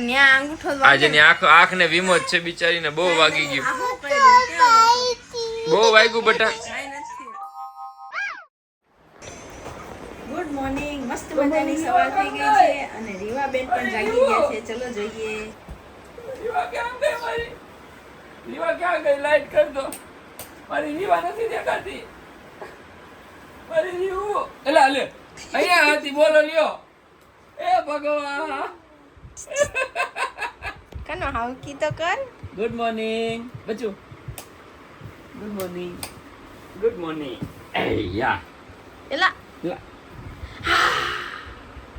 આજે ની આંખ આંખ ને વીમો છે બિચારી ને બહુ વાગી ગયું? બહુ વાગ્યું બટા ગુડ મોર્નિંગ મસ્ત મજાની સવાર થઈ ગઈ છે અને રીવાબેન પણ જાગી ગયા છે. ચલો જોઈએ. રીવા ક્યાં ગઈ મારી? રીવા ક્યાં ગઈ? લાઈટ કર દો. મારી રીવા નથી દેખાતી. મારી રીવું એલા લે. અહીંયા હતી બોલો લ્યો. એ ભગવાન. કનો હાવકી તો કર ગુડ મોર્નિંગ બચ્ચુ ગુડ મોર્નિંગ ગુડ મોર્નિંગ એ યા એલા લા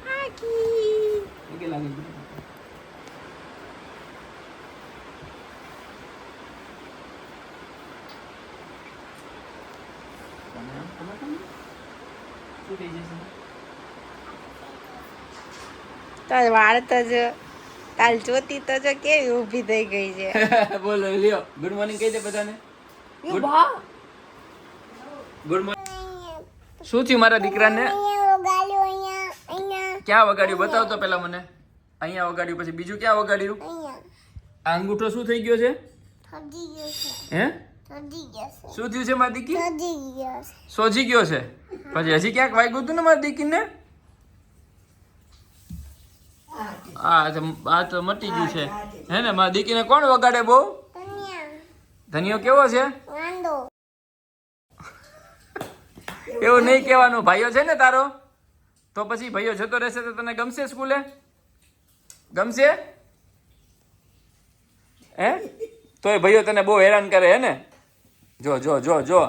હાકી કે લાગે તાર વાળ તો જો તાલ જોતી તો જો કેવી ઊભી થઈ ગઈ છે. બોલો લ્યો ગુડ મોર્નિંગ કહી દે બધાને. ગુડ મોર્નિંગ શું થયું મારા દીકરાને? ક્યાં વગાડ્યું? બતાવ તો પેલા મને. અહીંયા વગાડ્યું પછી બીજું ક્યાં વગાડ્યું? આ અંગૂઠો શું થઈ ગયો છે? હે? શું થયું છે મારી દીકી સોજી ગયો છે. પછી હજી ક્યાંક વાગ્યું હતું ને મારી દીકરીને? આ તો આ તો મટી ગયું છે. હે ને મારા દીકરીને કોણ વગાડે બહુ? ધનિયો કેવો છે? એવું નહીં કહેવાનું. ભાઈઓ છે ને તારો? તો પછી ભાઈઓ જતો રહેશે તો તને ગમશે સ્કૂલે? ગમશે? હે? તો એ ભાઈઓ તને બહુ હેરાન કરે હે ને? જો જો જો જો.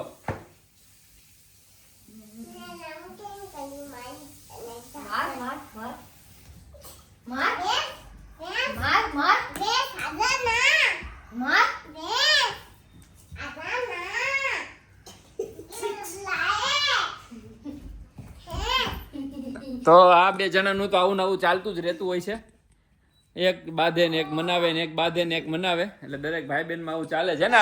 તો આ બે જણાનું તો આવું ને આવું ચાલતું જ રહેતું હોય છે. એક બાંધે ને એક મનાવે ને એક બાંધે ને એક મનાવે. એટલે દરેક ભાઈ બહેનમાં આવું ચાલે છે ને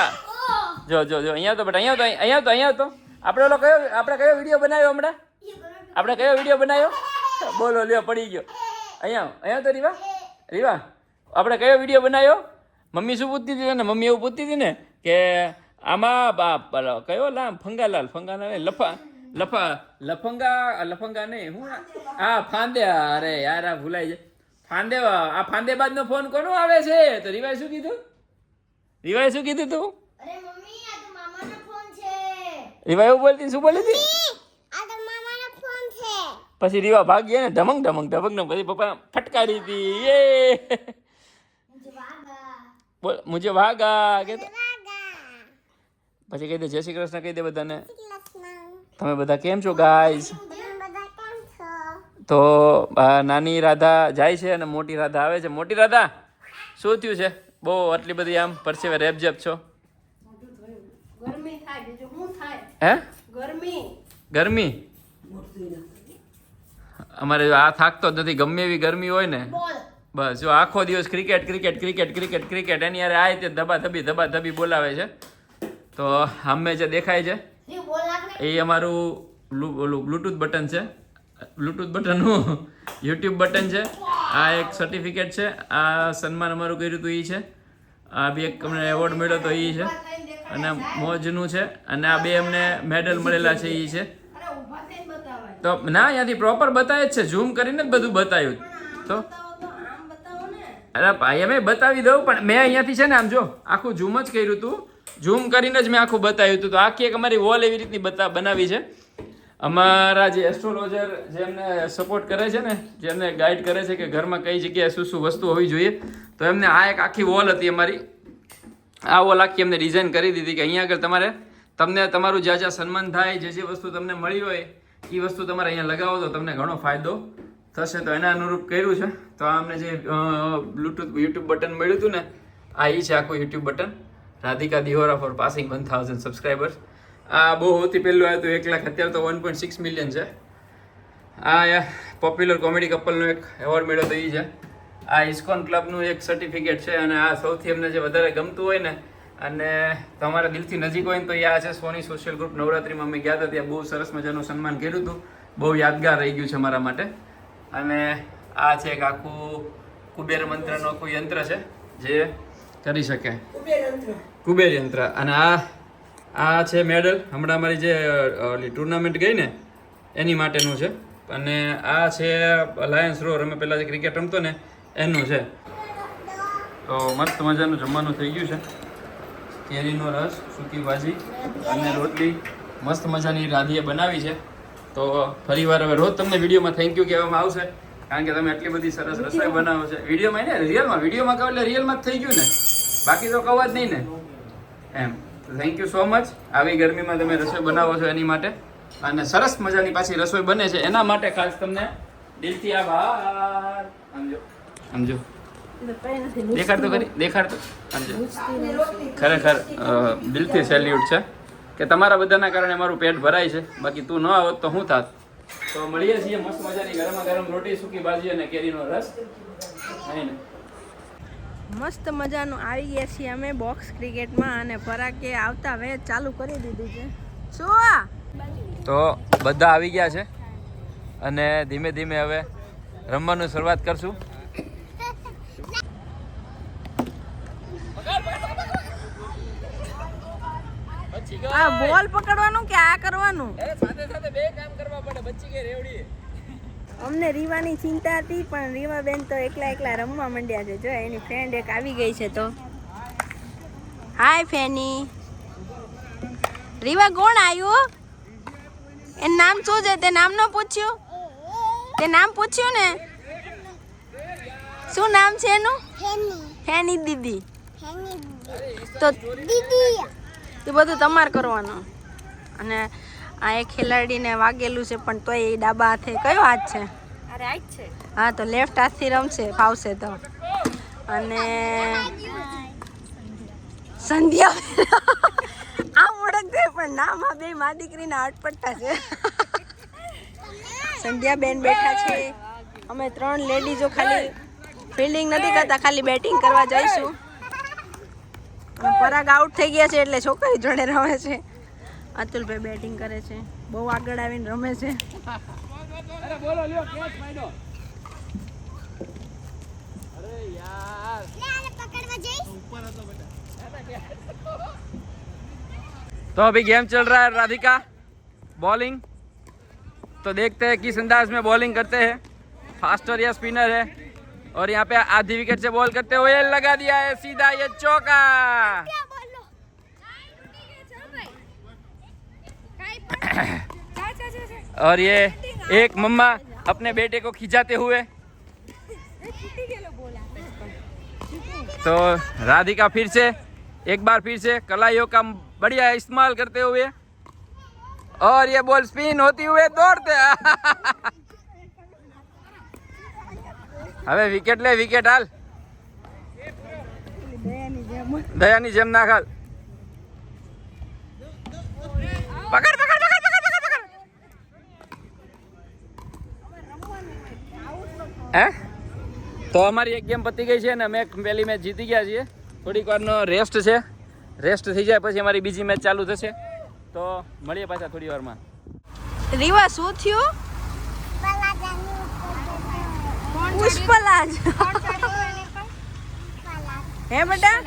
જો જો જો, અહીંયા તો બટ, અહીંયા તો અહીંયા તો અહીંયા તો. આપણે ઓલો કયો, આપણે કયો વીડિયો બનાવ્યો હમણાં? આપણે કયો વીડિયો બનાવ્યો? બોલો, લ્યો, પડી ગયો. અહીંયા અહીંયા તો રીવા? રીવા? આપણે કયો વીડિયો બનાવ્યો? મમ્મી શું પૂછતી હતી ને મમ્મી એવું પૂછતી હતી ને કે આમાં બાપ કયો લામ? ફંગાલાલ ફંગાલાલ લફા. લફા લફંગા લફંગા નહીં હું હા ફાંદે અરે યાર આ ભૂલાઈ જાય. ફાંદે આ ફાંદેબાજ નો ફોન કોનો આવે છે? તો રીવાએ શું કીધું? રિવાય શું કીધું તું? અરે મમ્મી આ તો મામાનો ફોન છે. રીવા એવું બોલતી શું બોલી હતી? આ તો મામાનો ફોન છે. પછી રીવા ભાગી ને ઢમંગ ઢમંગ ઢમંગ ને પછી પપ્પા ફટકારી હતી. એ બોલ મુજે વાગા કે પછી કહી દે જય શ્રી કૃષ્ણ કહી દે બધાને. તમે બધા કેમ છો ગાઈઝ તો નાની રાધા જાય છે અને મોટી રાધા આવે છે. મોટી રાધા શું થયું છે? બહુ આટલી બધી આમ પરસેવે રેપઝેપ છો. હે? ગરમી? ગરમી અમારે જો આ થાકતો જ નથી. ગમે એવી ગરમી હોય ને. બસ જો આખો દિવસ cricket cricket cricket cricket cricket એની યારે આ રીતે ધબા ધબી ધબા ધબી બોલાવે છે. તો અમે જે દેખાય છે. એ અમારું બ્લૂટૂથ બટન છે. બ્લૂટૂથ બટનનું યુટ્યુબ બટન છે. આ એક સર્ટિફિકેટ છે. આ સન્માન અમારું કર્યું હતું એ છે. આ બી એક અમને એવોર્ડ મળ્યો તો એ છે. અને મોજનું છે. અને આ બે અમને મેડલ મળેલા છે એ છે. તો ના, અહીંયાથી પ્રોપર બતાવે જ છે. ઝૂમ કરીને જ બધું બતાવ્યું. તો અરે, ભાઈ, અમે બતાવી દઉં, પણ મેં અહીંયાથી છે ને, આમ જો, આખું ઝૂમ જ કર્યું હતું ઝૂમ કરીને જ મેં આખું બતાવ્યું હતું. તો આખી એક અમારી વોલ એવી રીતની બતા બનાવી છે. અમારા જે એસ્ટ્રોલોજર જેમને સપોર્ટ કરે છે ને જેમને ગાઈડ કરે છે કે ઘરમાં કઈ જગ્યાએ શું શું વસ્તુ હોવી જોઈએ, તો એમને આ એક આખી વોલ હતી અમારી. આ વોલ આખી એમને ડિઝાઇન કરી દીધી કે અહીંયા આગળ તમારે તમને તમારું જ્યાં જ્યાં સન્માન થાય, જે જે વસ્તુ તમને મળી હોય એ વસ્તુ તમારે અહીંયા લગાવો તો તમને ઘણો ફાયદો થશે. તો એના અનુરૂપ કર્યું છે. તો આ અમને જે બ્લૂટૂથ યુટ્યુબ બટન મળ્યું હતું ને, આ એ છે આખું YouTube button Radhika Dihora for passing one thousand subscribers આ બહુ સૌથી પહેલું આવ્યું હતું એક લાખ અત્યારે તો વન પોઈન્ટ સિક્સ મિલિયન છે. આ પોપ્યુલર કોમેડી કપલનો એક એવોર્ડ મળ્યો તો એ છે. આ ઇસ્કોન ક્લબનું એક સર્ટિફિકેટ છે અને આ સૌથી અમને જે વધારે ગમતું હોય ને, અને તમારા દિલથી નજીક હોય ને તો એ આ છે સોની સોશિયલ ગ્રુપ નવરાત્રિમાં. અમે ગયા હતા ત્યાં બહુ સરસ મજાનું સન્માન કર્યું હતું. બહુ યાદગાર રહી ગયું છે મારા માટે. અને આ છે એક આખું કુબેર મંત્રનો કોઈ યંત્ર છે, જે કરી શકે. કુબેર યંત્ર. અને આ આ છે મેડલ. હમણાં અમારી જે ઓલી ટુર્નામેન્ટ ગઈ ને એની માટેનું છે. અને આ છે લાયન્સ રો અમે પહેલાં જે ક્રિકેટ રમતો ને એનું છે. તો મસ્ત મજાનું જમવાનું થઈ ગયું છે. કેરીનો રસ સૂકી ભાજી અને રોટલી. મસ્ત મજાની રાધીએ બનાવી છે. તો ફરીવાર હવે રોજ તમને વિડીયોમાં થેન્ક યુ કહેવામાં આવશે. કારણ કે તમે એટલી બધી સરસ રસોઈ બનાવો છે. વિડીયોમાં ને રિયલમાં વિડીયોમાં કહો એટલે રિયલમાં જ થઈ ગયું ને. બાકી તો કહો જ નહીં ને. એમ. થેન્ક યુ સો મચ આવી ગરમીમાં તમે રસોઈ બનાવો છો એની માટે. અને સરસ મજાની પાછી રસોઈ બને છે. એના માટે ખાસ તમને દિલથી આભાર. સમજો. સમજો. દેખાડ તો કરી. દેખાડ તો. સમજો. ખરેખર દિલથી સેલ્યુટ છે કે તમારા બધાના કારણે મારું પેટ ભરાય છે. બાકી તું ન આવત તો હું થાત. તો મળીએ છીએ મસ્ત મજાની ગરમા ગરમ રોટી, સૂકી ભાજી અને કેરીનો રસ. ને? મસ્ત મજાનું આવી ગયા છીએ અમે બોક્સ ક્રિકેટમાં અને ફરાકે આવતા વે ચાલુ કરી દીધું છે. શું આ? તો બધા આવી ગયા છે અને ધીમે ધીમે હવે રમવાનું શરૂઆત કરશું. આ બોલ પકડવાનું કે આ કરવાનું? સાથે સાથે બે કામ કરવા પડે બચી ગઈ રેવડી અમને રીવાની ચિંતા હતી પણ રીવા બેન તો એકલા એકલા રમવા માંડ્યા છે. જો એની ફ્રેન્ડ એક આવી ગઈ છે તો. હાય ફેની રીવા કોણ આવ્યું એનું નામ શું છે? તે નામ ન પૂછ્યું? તે નામ પૂછ્યું ને? શું નામ છે એનું? ફેની દીદી. તો દીદી. એ બધું તમારે કરવાનું. અને આ એક ખેલાડીને વાગેલું છે પણ તોય એ ડાબા હાથે કયો હાથ છે? હા તો લેફ્ટ હાથથી રમશે ફાવશે તો. અને સંધ્યા આમ ઓળખતે પણ નામ બે મા દીકરીના અટપટતા છે. સંધ્યાબેન બેઠા છે. અમે ત્રણ લેડીઝો ખાલી ફિલ્ડિંગ નથી કરતા ખાલી બેટિંગ કરવા જઈશું. પરાગ આઉટ થઈ ગયા છે એટલે છોકરી જોડે રમે છે. અતુલભાઈ બેટિંગ કરે છે બહુ આગળ આવીને રમે છે અરે બોલો લ્યો કેચ માંડો અરે યાર લે આને પકડવા જઈશ तो अभी गेम चल रहा है राधिका बॉलिंग तो देखते हैं किस अंदाज में बॉलिंग करते हैं फास्टर या स्पिनर है और यहाँ पे आधी विकेट से बॉल करते हुए लगा दिया है सीधा ये चौका और ये एक मम्मा अपने बेटे को खिंचाते हुए तो राधिका फिर से एक बार फिर से कलाइयों का बढ़िया इस्तेमाल करते हुए और ये बॉल स्पिन होती हुए दौड़ते હવે વિકેટ લે વિકેટ હાલ દયાની જેમ નાખ હાલ હે? તો અમારી એક ગેમ પતી ગઈ છે ને અમે પહેલી મેચ જીતી ગયા છીએ. થોડીક વારનો રેસ્ટ છે. રેસ્ટ થઈ જાય પછી અમારી બીજી મેચ ચાલુ થશે. તો મળીએ પાછા થોડી વારમાં. રીવા શું થયું? પલા પુષ્પલાજ હે બેટા?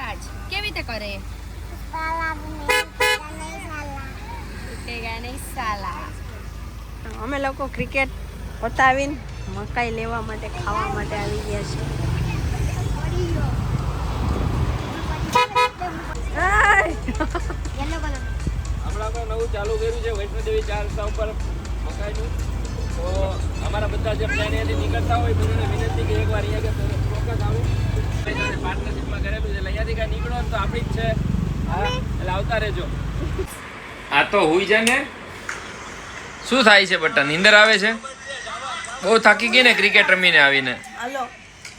કેવી રીતે કરે? અમે લોકો ક્રિકેટ પતાવીને મકાઈ લેવા માટે ખાવા માટે આવી ગયા છે. આય! હમણાં તો નવું ચાલુ કર્યું છે વૈષ્ણોદેવી ચાર ઉપર મકાઈનું. તો અમારા બધા જે પ્લાન નીકળતા હોય બધાને વિનંતી કે એકવાર અહીંયા ચોક્કસ આવું. પાર્ટનરશિપમાં કરેલું છે એટલે અહીંયાથી કાંઈ નીકળો તો આપણી જ છે. હા એટલે આવતા રહેજો. આ તો હુઈ જાય ને. શું થાય છે બટ્ટા નીંદર આવે છે? બહુ થાકી ગઈ ને ક્રિકેટ રમીને આવીને? હાલો.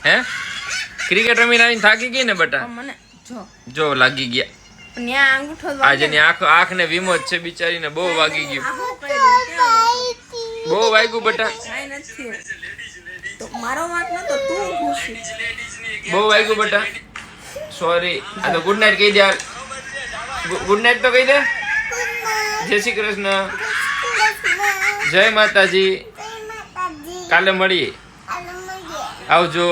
હે? ક્રિકેટ રમીને આવીને થાકી ગઈ ને બટા? મને જો. જો લાગી ગયા. ન્યા આંગૂઠો આજે ની આંખ આંખ ને વીમો જ છે બિચારીને બહુ વાગી ગયું. આ શું કર્યું? ક્યાં? બહુ વાગ્યું બટા. કાંઈ નથી. તો મારો વાંક નતો તું ખુશી બહુ વાગ્યું બટા. સોરી આ તો ગુડ નાઇટ કહી દે. ગુડ નાઇટ તો કહી દે. જય શ્રી કૃષ્ણ. જય માતાજી. કાલે મળીએ. આવજો.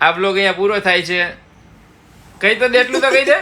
આ બ્લોગ અહીંયા પૂરો થાય છે. કહી તો દે એટલું તો કહી દે.